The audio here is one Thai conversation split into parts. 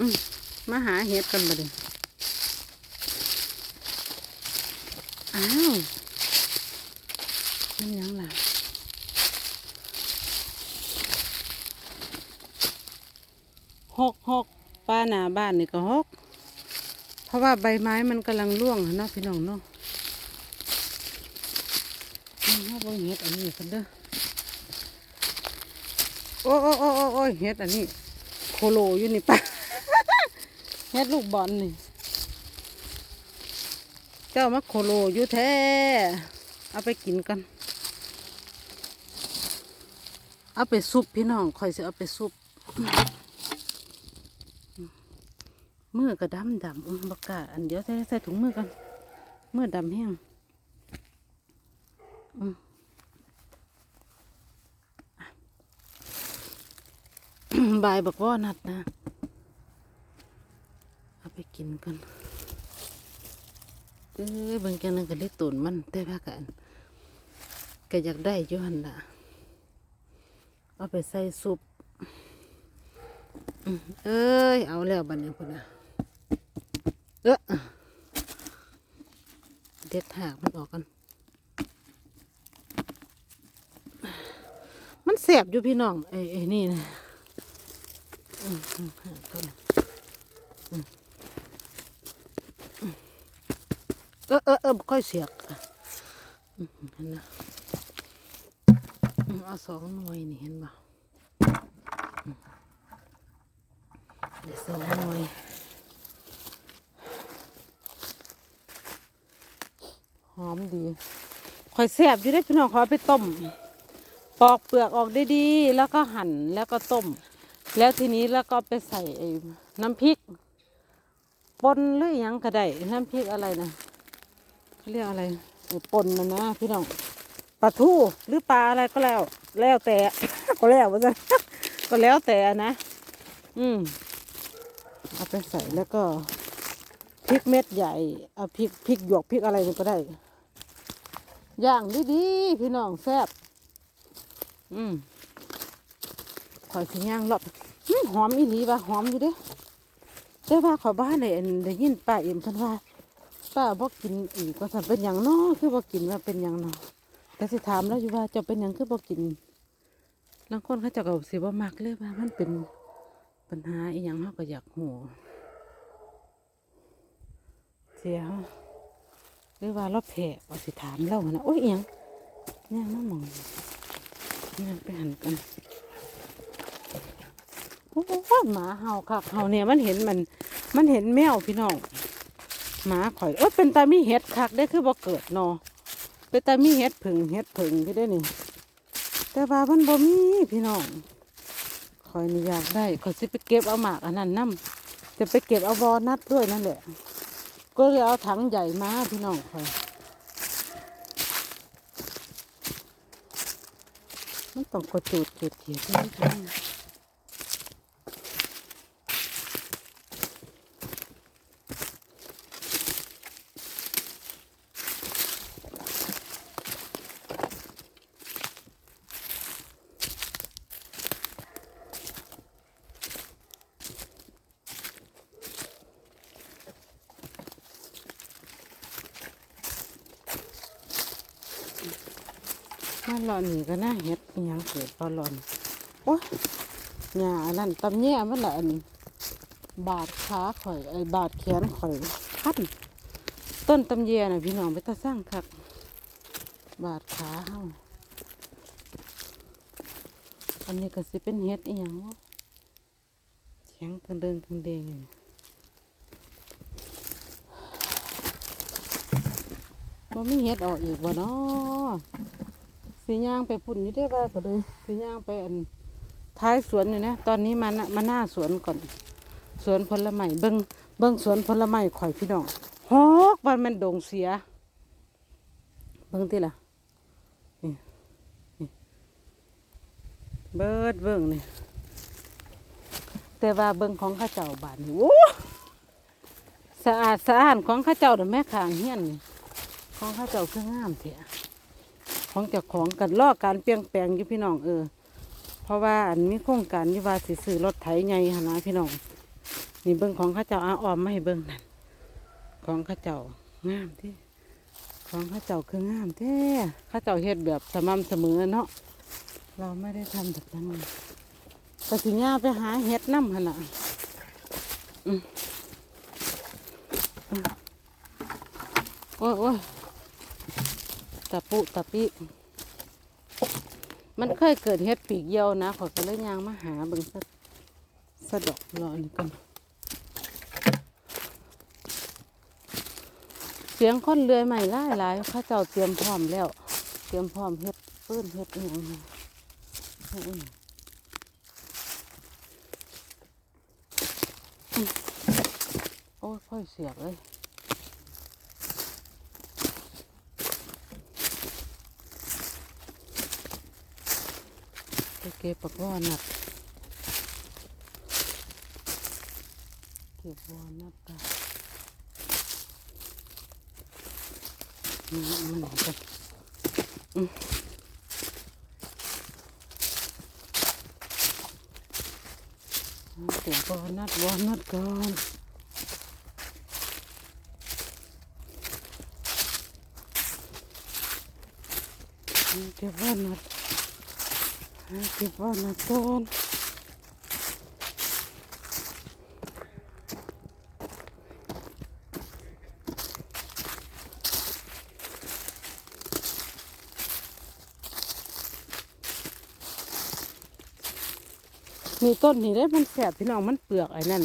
อืมมาหาเห็ดกันบ่ดิอ้าวมันหยังล่ะหกหกป้าหน้าบ้านนี่ก็หกเพราะว่าใบไม้มันกำลังร่วงอะเนาะพี่น้องเนาะเอาเฮาเบิ่งเห็ดอันนี้กันเด้อโอ้โอ้โอ้โอ้โอ้ยเห็ดอันนี้โคโลอยู่นี่ป่ะ เฮ็ดลูกบอลนี่ เจ้ามาโคโลอยู่แท้ เอาไปกินกัน เอาไปซุปพี่น้องคอยจะเอาไปซุปมือก็ดำดำบักกาอันเดียวใส่ใส่ถุงมือกันมือดำแห้งบายบอกว่านัดนะ กินกันเอ้ยบางแกนั่นก็ได้ตุนมันแต่ว่ากันก็อยากได้อยู่หันละเอาไปใส่ซุปเอ้ย เอาแล้วบัดนี้พุ่นนะเออเด็ดหากมันออกกัน มันแสบอยู่พี่น้องไอ้ไอ้นี่นะอืมอืมหากก่อน เออเออเออค่อยเสียกอืมเห็นนะอืมเอาสองหน่วยนี่เห็นบ่เดี๋ยวสองหน่วยหอมดีค่อยแซ่บอยู่ได้พี่น้องขอเอาไปต้ม ปอกเปลือกออกได้ดีแล้วก็หั่นแล้วก็ต้ม แล้วทีนี้แล้วก็ไปใส่ไอ้น้ำพริกปนหรือยังก็ได้น้ำพริกอะไรนะ เขาเรียกอะไรไอ้ปนนะนะพี่น้องปลาทูหรือปลาอะไรก็แล้ว แล้วแต่ ก็แล้วว่าจะก็แล้วแต่นะ อืมเอาไปใส่แล้วก็พริกเม็ดใหญ่เอาพริกพริกหยวกพริกอะไรมันก็ได้ย่างดีๆพี่น้องแซ่บอืมขอยสิย่างรอบหอมอีหลีว่ะหอมอยู่เด้แต่ว่าขอยบ้านเลยได้ยินป้าเอ็มเพิ่นว่า ป้าบอกกินอีกก็สันเป็นอย่างน้อคือบอกกินว่าเป็นอย่างนาะแต่สิถามแล้วอยู่ว่าจะเป็นอย่างคือบอกกินบางคนเขาจะก็สิบ่มักเลยว่ามันเป็นปัญหาอีหยังเขาก็อยากหูเสียเขาหรือว่าเราแพ้ก็สิถามเรานนะโอ้ยเอียงเนี่ยน้ามองเนี่ยไปหันกันโอ้โหหมาเห่าคักเห่าเนี่ยมันเห็นมัน มันเห็นแมวพี่น้อง หมาข่อยเออเป็นตามีเห็ดคักได้คือบ่เกิดนอเป็นตามีเห็ดผึ่งเห็ดผึ่งพี่ได้นี่แต่ว่ามันบ่มีพี่น้องข่อยนี่อยากได้ข่อยสิไปเก็บเอาหมากอันนั้นนํจะไปเก็บเอาวอนัดด้วยนั่นแหละก็เลยเอาถังใหญ่มาพี่น้องข่อยมันต้องกระจูดเกล็ดเขียด มาหล่อนนี่ก็น่าเห็ดอิหยังเกิดปลาหลอนโอ้ยหญ้าอันนั้นตำแย่มันละอันบาดขาข่อยไอ้บาดแขนข่อยคันต้นตำแย่น่ะพี่น้องไปตาสร้างคักบาดขาเฮาอันนี้ก็สิเป็นเห็ดอีหยังวะแข็งกระเดิงกระเดงอยู่บ่มีเห็ดออกอีกบ่เนาะ สีย่างไปพุ่นอยู่ได้ว่าก็เลยสีย่างไปอันท้ายสวนอยู่นะ ตอนนี้มานมาหน้าสวนก่อน สวนผลไม้เบิ้งเบิ้งสวนผลไม้ข่อยพี่น้องฮอกวันมันดงเสีย เบิ้งที่ล่ะนี่เบิดเบิ้งนี่แต่ว่าเบิ้งของข้าเจ้าบานนี่โอ้สะอาดสะอาดของข้าเจ้าเด้อแม่ขางเฮียนนี่ของข้าเจ้าคืองามเถอะ ของเจ้าของกันล่อการเปลี่ยนแปลงอยู่พี่น้องเออ เพราะว่าอันมีโครงการอยู่ว่าสิซื้อรถไถใหญ่หนะพี่น้อง นี่เบิ้งของข้าเจ้าอาออมไม่เบิ้งนั่นของข้าเจ้างามที่ของข้าเจ้าคืองามแท้ข้าเจ้าเฮ็ดแบบสม่ำเสมอเนาะเราไม่ได้ทำแบบนั้นแต่สิย่าไปหาเฮ็ดน้ำขนาดโอ้ยโอ้ย ตะปุตะปิ มันเคยเกิดเฮ็ดปีกเหี่ยวนะขอยก็เลยยางมาหาเบิ่งสะสะดอกรอนี่กันเสียงคนเรือยใหม่หลาหลายข้าเจ้าเตรียมพร้อมแล้ว เตรียมพร้อมเฮ็ดปื้นเฮ็ดอหยังนี้โอ้ยค่อยเสียบเลย ไปเก็บปักวอนัดเก็บวอนัดกันนี่มันหนกันอืมเก็บวอนัดวอนัดก่อนเก็บวอนัด เก็บว่านะต้นมีต้นนี่ได้มันแสบพี่น้องมันเปลือกไอ้นั่น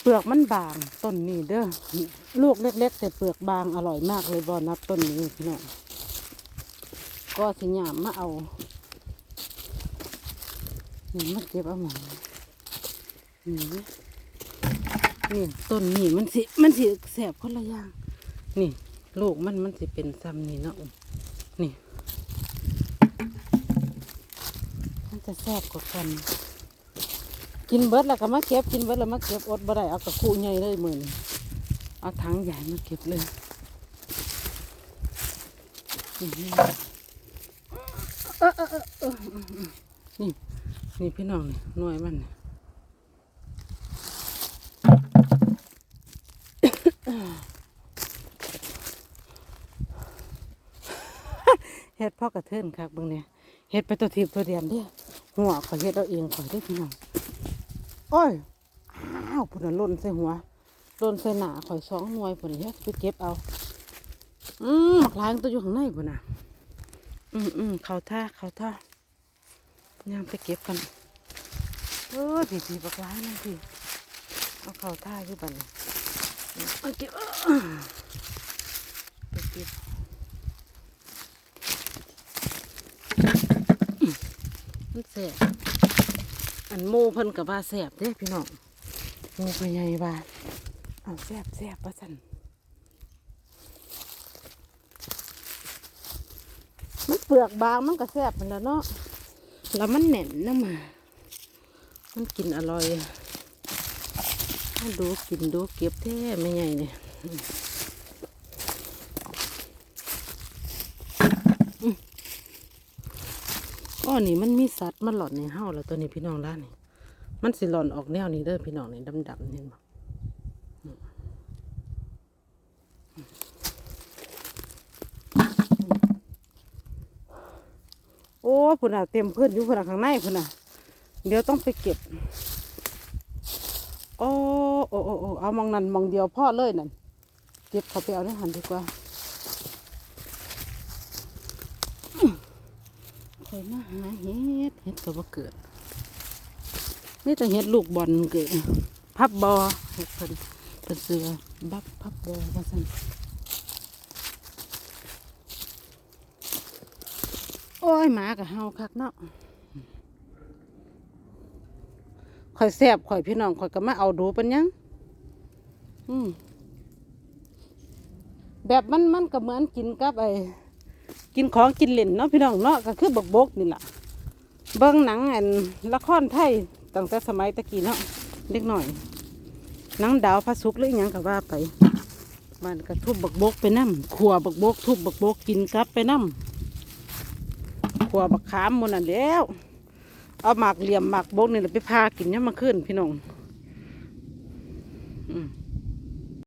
เปลือกมันบางต้นนี้เด้อลูกเล็ก ๆ แต่เปลือกบางอร่อยมากเลยบอนับต้นนี้พี่น้อง ก็สิหยามมาเอานี่มาเก็บเอาหมอนนี่นี่ต้นนี่มันสิมันสิแสบคนละอย่าง นี่ ลูกมันมันสิเป็นซ้ำนี่เนาะนี่ มันจะแสบกว่ากัน กินเบิดแล้วก็มาเก็บกินเบิดแล้วมาเก็บอดบ่ได้เอากระคู่ใหญ่เลยมือนเอาถังใหญ่มาเก็บเลยนี่ นี่นี่พี่น้องนี่หน่วยมันนี่เฮ็ดพ่อกระเทินครับเบิ่งเนี่ยเฮ็ดไปตัวทีบตัวเดียนเด้อหัวขอยเฮ็ดเอาเองขอยได้พี่น้องโอ้ยอ้าวพุ่นน่ะล่นใส่หัวล่นใส่หน้าข่อยสองหน่วยพุ่นเฮ็ดไปเก็บเอาอืมหมักล้างตัวอยู่ข้างในพุ่นน่ะ อืมอืมเขาท่าเขาท่าย่างไปเก็บกันเออผีผีบักร้ายนั่นพี่เอาเขาท่าอยู่บัดนเอาเก็บเออไปเก็บอืมมันแสบอันโมเพิ่นกับว่าแสบเด้พี่น้องโมเป็นไงบ้าเอาแสบแสบประสัน มันเปลือกบางมันก็แซ่บมันแล้วเนาะแล้วมันแหน่นนะมา มันกินอร่อยดูกินดูเก็บแท้ไม่ใหญ่เนี่ยอ้อนี่มันมีสัตว์มันหลอดในเห้าแล้วตัวนี้พี่น้องด้านนี่ มันสิหล่อนออกแนวนี้เด้อพี่น้องนี่ดำๆเห็นบ่โอ้ พุ่นอะเต็มพื้นอยู่พุ่นอะข้างในพุ่นอะ เดี๋ยวต้องไปเก็บ โอ้โอ้โอ้โอ้เอามองนั่นมองเดียวพ่อเลยนั่น เก็บเขาไปเอาในหันดีกว่าอื้อคอยมาหาเห็ดเห็ดก็บ่เกิดนี่แต่เห็ดลูกบอลเกิดพับบอเห็ดเพิ่นเพิ่นเสือบักพับบอว่าซั่น โอ้ยหมากับเฮาคักเนาะข่อยแซบข่อยพี่น้องข่อยก็มาเอาดูเป็นยัง อืมแบบมันมันก็เหมือนกินกับไอ้กินของกินเล่นเนาะพี่น้องเนาะก็คือบักบกนี่แหละเบิ่งหนังอันละครไทยตั้งแต่สมัยตะกี้เนาะเล็กหน่อยหนังดาวพระศุกร์หรืออยังก็ว่าไป มันก็ทุบบักบกไปน้ำขัวบักบกทุบบักบกกินกับไปน้ำ ขัวบักขามมันนั่นแล้ว เอาหมากเหลี่ยมหมากบกนี่แหละไปพากินเนี่ยามมาขึ้นพี่น้อง